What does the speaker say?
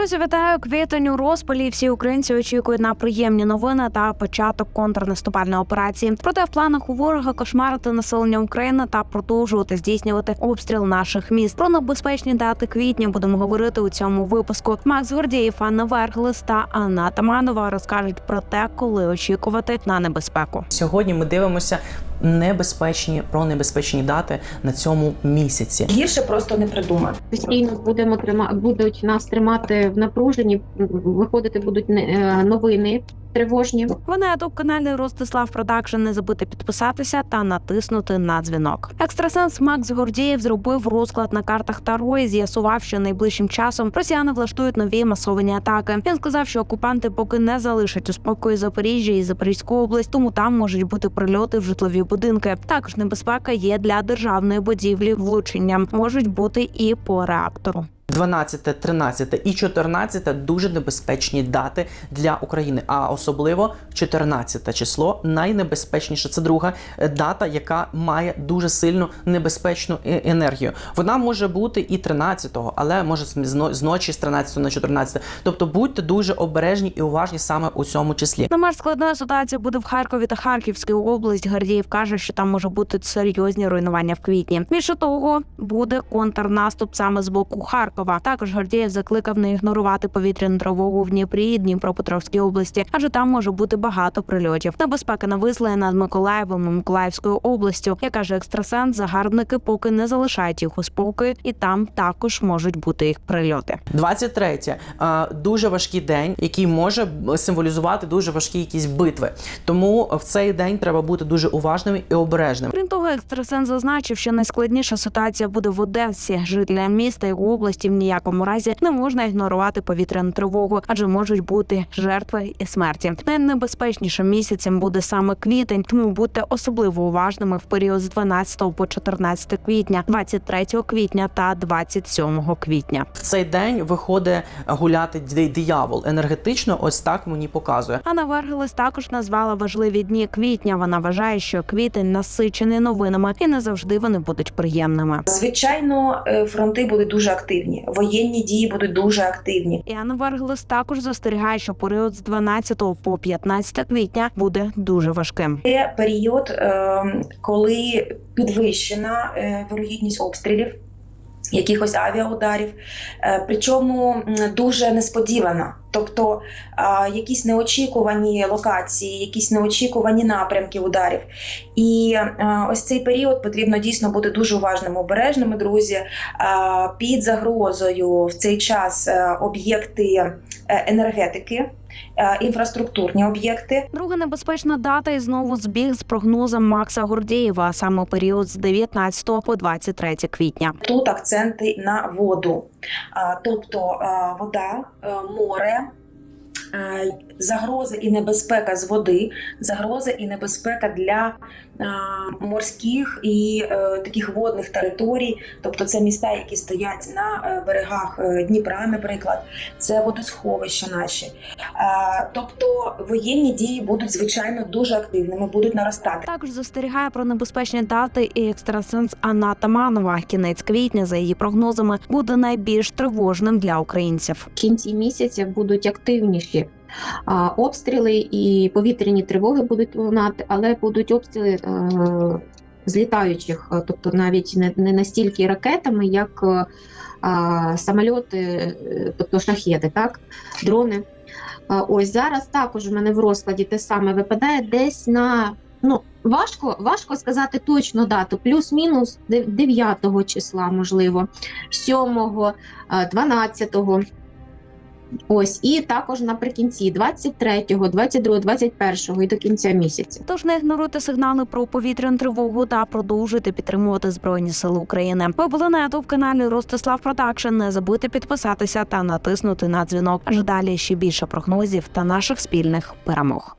Друзі, вітаю квітень у розпалі. Всі українці очікують на приємні новини та початок контрнаступальної операції. Проте в планах у ворога кошмарити населення України та продовжувати здійснювати обстріл наших міст. Про небезпечні дати квітня будемо говорити у цьому випуску. Макс Гордієв, Анна Верглес та Анна Таманова розкажуть про те, коли очікувати на небезпеку. Сьогодні ми дивимося небезпечні про небезпечні дати на цьому місяці. Гірше просто не придумати. постійно будемо трима будуть нас тримати в напруженні. Виходити будуть не- е, новини тривожні. Ви на ютуб каналі Ростислав Продакшн не забудьте підписатися та натиснути на дзвінок. Екстрасенс Макс Гордієв зробив розклад на картах Таро і з'ясував, що найближчим часом росіяни влаштують нові масовані атаки. Він сказав, що окупанти поки не залишать у спокої Запоріжжя і Запорізьку область, тому там можуть бути прильоти в житлові будинки. Також небезпека є для державної будівлі влучення. Можуть бути і по реактору. 12, 13 і 14 дуже небезпечні дати для України. А особливо 14 число найнебезпечніше. Це друга е, дата, яка має дуже сильну небезпечну е- енергію. Вона може бути і 13-го, але може з- ночі з 13 на 14. Тобто будьте дуже обережні і уважні саме у цьому числі. Не менш складна ситуація буде в Харкові та Харківській область. Гардієв каже, що там може бути серйозні руйнування в квітні. Більше того, буде контрнаступ саме з боку Харкова. Також Гордієв закликав не ігнорувати повітряну тривогу в Дніпрі і Дніпропетровській області, адже там може бути багато прильотів. Небезпека нависла над Миколаєвом і Миколаївською областю. Як каже екстрасенс, загарбники поки не залишають їх у спокої, і там також можуть бути їх прильоти. 23 е, дуже важкий день, який може символізувати дуже важкі якісь битви. Тому в цей день треба бути дуже уважними і обережними. Крім того, екстрасенс зазначив, що найскладніша ситуація буде в Одесі. Жителям міста і області в ніякому разі не можна ігнорувати повітряну тривогу, адже можуть бути жертви і смерті. Найнебезпечнішим місяцем буде саме квітень, тому будьте особливо уважними в період з 12 по 14 квітня, 23 квітня та 27 квітня. В цей день виходить гуляти диявол енергетично. Ось так мені показує. Анна Вергелес також назвала важливі дні квітня. Вона вважає, що квітень насичений новинами і не завжди вони будуть приємними. Звичайно, е, фронти будуть дуже активні. Воєнні дії будуть дуже активні. І Варглес також застерігає, що період з 12 по 15 квітня буде дуже важким. Це період, е, коли підвищена е, вирогідність обстрілів. Якихось авіаударів, Е, причому дуже несподівана. Тобто якісь неочікувані локації, якісь неочікувані напрямки ударів. І е, ось цей період потрібно дійсно бути дуже уважними, обережними, друзі. Під загрозою в цей час е, об'єкти енергетики, е, інфраструктурні об'єкти. Друга небезпечна дата і знову збіг з прогнозом Макса Гордієва, а саме період з 19 по 23 квітня. Тут акценти на воду, тобто вода, е, море. Е, Загроза і небезпека з води, загроза і небезпека для морських і е, таких водних територій, тобто це міста, які стоять на е, берегах е, Дніпра, наприклад, це водосховища наші. Тобто воєнні дії будуть звичайно дуже активними, будуть наростати. Також застерігає про небезпечні дати і екстрасенс Анна Таманова. Кінець квітня, за її прогнозами, буде найбільш тривожним для українців. В кінці місяця будуть активніші обстріли і повітряні тривоги будуть лунати, але будуть обстріли е, з літаючих, е, тобто навіть не, настільки ракетами, як е, самольоти, тобто шахеди, так, дрони. Ось зараз також у мене в розкладі те саме випадає десь на. Ну, важко, важко сказати точну дату, плюс-мінус дев- 9 числа, можливо, 7, 12. Ось, і також наприкінці 23, 22, 21 і до кінця місяця. Тож не ігноруйте сигнали про повітряну тривогу та продовжуйте підтримувати збройні сили України. Ви були на ютуб каналі Ростислав Продакшн. Не забудьте підписатися та натиснути на дзвінок. Аж далі ще більше прогнозів та наших спільних перемог.